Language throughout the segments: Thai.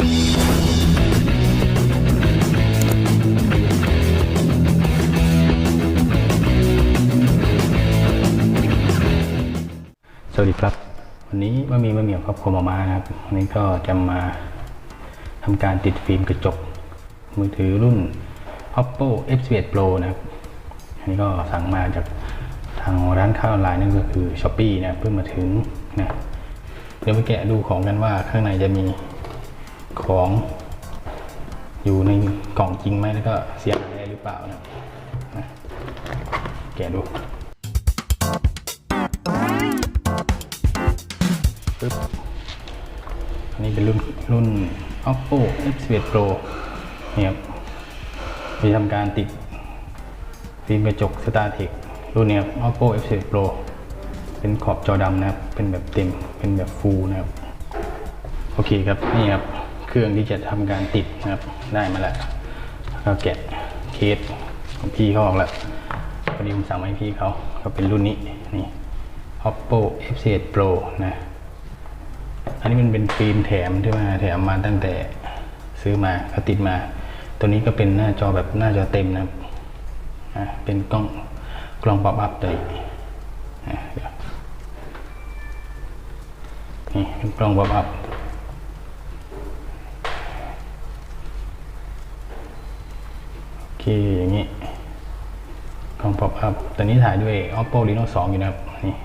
สวัสดีครับ วันนี้มามีมาเหมียวครับโคมามาครับวันนี้ก็จะมาทำการติดฟิล์มกระจก มือถือรุ่น oppo f11 pro นะครับอันนี้ก็สั่งมาจากทางร้านค้าออนไลน์นั่นก็คือ s h อ p e e นะเพิ่งมาถึงนะเดี๋ยวไปแกะดูของกันว่าข้างในจะมี ของอยู่ในกล่องจริงไหมแล้วก็เสียหายอะไรหรือเปล่านะแกดูปึ๊บอันนี้เป็นรุ่นรุ่น oppo f11 pro นี่ครับมีทำการติดฟิล์มกระจก StarTech รุ่นนี้ครับ oppo f11 pro เป็นขอบจอดำนะครับ เป็นแบบเต็ม เป็นแบบฟูลนะครับ โอเคครับ นี่ครับ เครื่องที่จะทำการติดนะครับได้มาแล้วก็แกะเคสของพี่เขาออกแล้วพอดีผมสั่งมาให้พี่เขาก็เป็นรุ่นนี้นี่ oppo f11 pro นะอันนี้มันเป็นฟิล์มแถมที่มาแถมมาตั้งแต่ซื้อมาก็ติดมา ตัวนี้ก็เป็นหน้าจอแบบหน้าจอเต็มนะครับอะเป็นกล้องกล้องป๊อปอัพเลยอะเดี๋ยวนี่เป็นกล้องป๊อปอัพโอ เคอย่างนี้กล้องป๊อปอัพตัวนี้ถ่ายด้วย oppo reno 2 อยู่นะครับนี่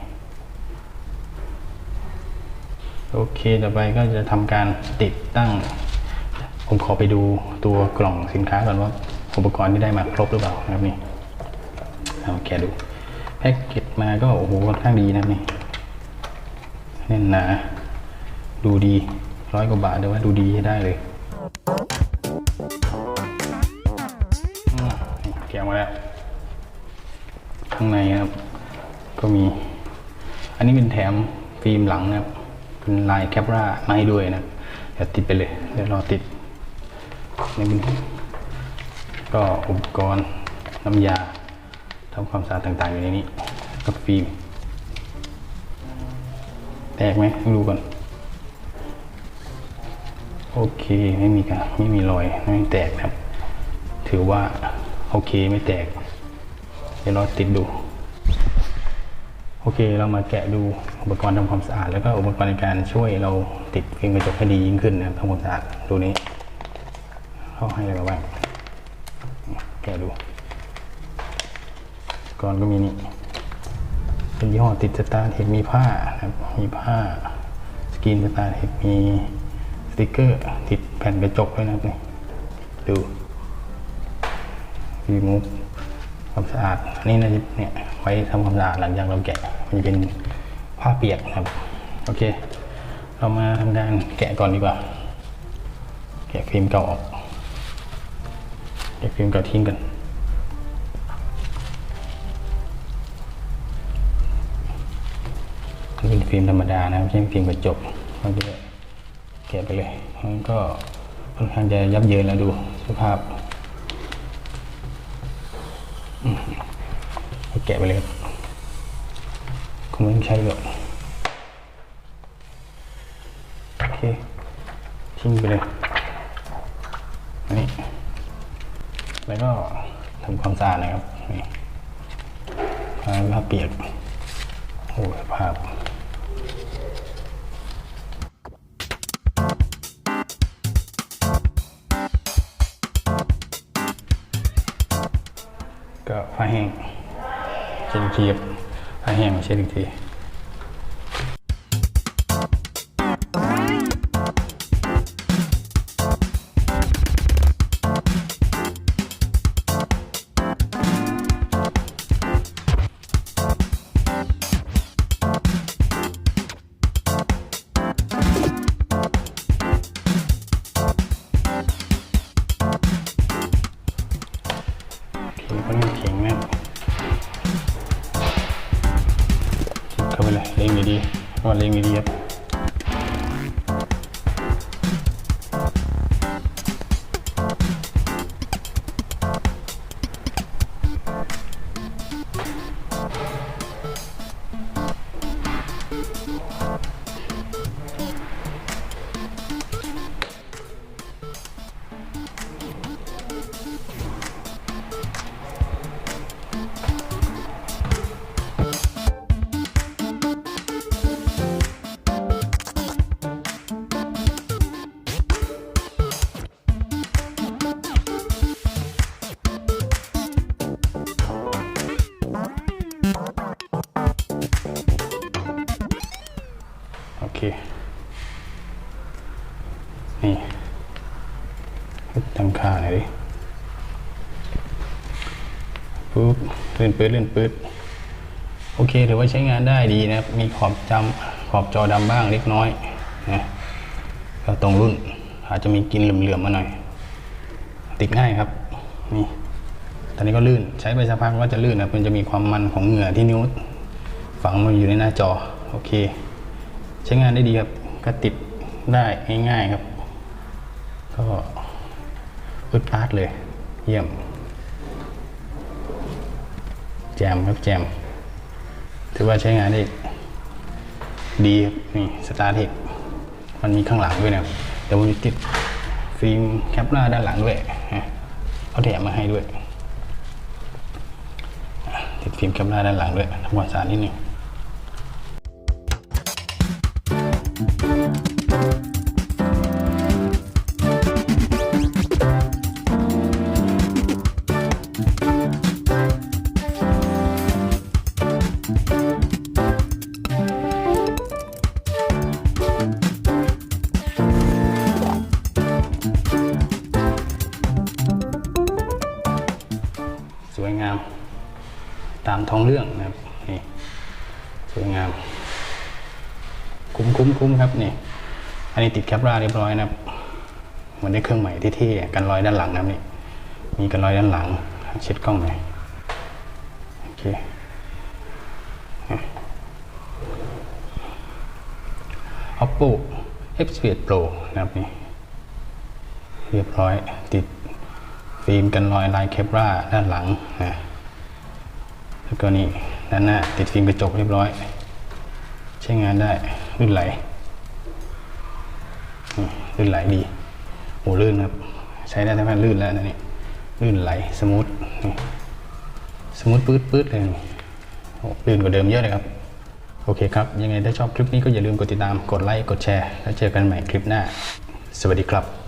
โอเคต่อไปก็จะทำการติดตั้ง ผมขอไปดูตัวกล่องสินค้าก่อนว่าอุปกรณ์ที่ได้มาครบหรือเปล่านะครับนี่เอาแกดูแพ็กเกจมาก็โอ้โหค่อนข้างดีนะครับนี่แน่นหนาดูดีร้อยกว่าบาทแต่ว่าดูดีได้เลยะมาแล้ว ข้างในครับ ก็มี อันนี้เป็นแถมฟิล์มหลังนะครับ เป็นลายแคปรามาให้ด้วยนะเดี๋ยวติดไปเลยเดี๋ยวรอติดนี่เป็นก็อุปกรณ์น้ำยาทำความสะอาดต่างๆอยู่ในนี้กับฟิล์มแตกไหมต้องดูก่อนโอเคไม่มีการไม่มีรอยไม่แตกนะครับ ถือว่า โอเคไม่แตก เดี๋ยวรอติดดู โอเคเรามาแกะดูอุปกรณ์ทำความสะอาด แล้วก็อุปกรณ์ในการช่วยเราติดฟิล์มกระจกให้ดียิ่งขึ้นนะครับทำความสะอาดดูนี้เขาให้อะไรบ้างแกะดูก่อนก็มีนี่เป็นยี่ห้อติดสตาร์เทคมีผ้านะครับมีผ้าสกรีนสตาร์เทคมีสติกเกอร์ ติดแผ่นกระจกด้วยนะครับนี่ดู รีมูฟความสะอาดอันนี้นะเนี่ยไว้ทำความสะอาดหลังจากเราแกะมันจะเป็นผ้าเปียกนะครับ โอเค เรามาทำการแกะก่อนดีกว่า แกะฟิล์มเก่าออกแกะฟิล์มเก่าทิ้งกันมันเป็นฟิล์มธรรมดานะครับไม่ใช่ฟิล์มกระจกมันจะแกะไปเลยมันก็ค่อนข้างจะยับเยินแล้วดูสภาพอืม แกะไปเลยคงไม่ต้องใช้หรอกโอเคทิ้งไปเลยนนี้แล้วก็ทำความสะอาดนะครับนี่ผ้าผ้าเปียกโอ้ยภาพก็ผ้าแห้ง เช็ดอีกทียบผ้แห้งเช็ดอีกที ดีๆก็เล็งดีครับ ตั้งค่าหน่อยดิปุ๊บเลื่อนปืดเลื่อนปืดโอเคถือว่าใช้งานได้ดีนะมีขอบจำขอบจอดำบ้างเล็กน้อยนะก็ตรงรุ่นอาจจะมีกลินเหลื่อมๆมาหน่อย ติดง่ายครับนี่ตอนนี้ก็ลื่นใช้ไปสักพักก็จะลื่นนะมันจะมีความมันของเหงื่อที่นิ้วฝังมันอยู่ในหน้าจอโอเค ใช้งานได้ดีครับก็ติดได้ง่ายๆครับ ก็ อึดพาดเลย เยี่ยม แจมครับแจม ถือว่าใช้งานได้ดีครับนี่สตาร์เทคมันมีข้างหลังด้วยนะครับเดี๋ยวผมจะติดฟิล์มแคปหน้าด้านหลังด้วยเขาแถมมาให้ด้วย ติดฟิล์มแคปหน้าด้านหลังด้วยทำความสะอาดนิดนึงามตามท้องเรื่องนะครับนี่สวยงาม คุ้มคุ้มคุ้มครับนี่อันนี้ติดแคปราเรียบร้อยนะครับเหมือนได้เครื่องใหม่เท่ๆกันรอยด้านหลังนะครับนี่มีกันรอยด้านหลังเช็ดกล้องหน่อยโอเคอ Oppo F11 Pro นะครับนี่เรียบร้อยติด ฟิล์มกันรอยลายเคปราด้านหลังนะแล้วก็นี่ด้านหน้าติดฟิล์มกระจกเรียบร้อย ใช้งานได้ลื่นไหลลื่นไหลดีโอ้ลื่นครับ ใช้ได้ทั้งนั้นลื่นแล้วนะนี่ลื่นไหลสมูทสมูทปื๊ดปื๊ดเลยโอ้ลื่นกว่าเดิมเยอะเลยครับ โอเคครับ ยังไงถ้าชอบคลิปนี้ก็อย่าลืมกดติดตามกดไลค์กดแชร์ แล้วเจอกันใหม่คลิปหน้า สวัสดีครับ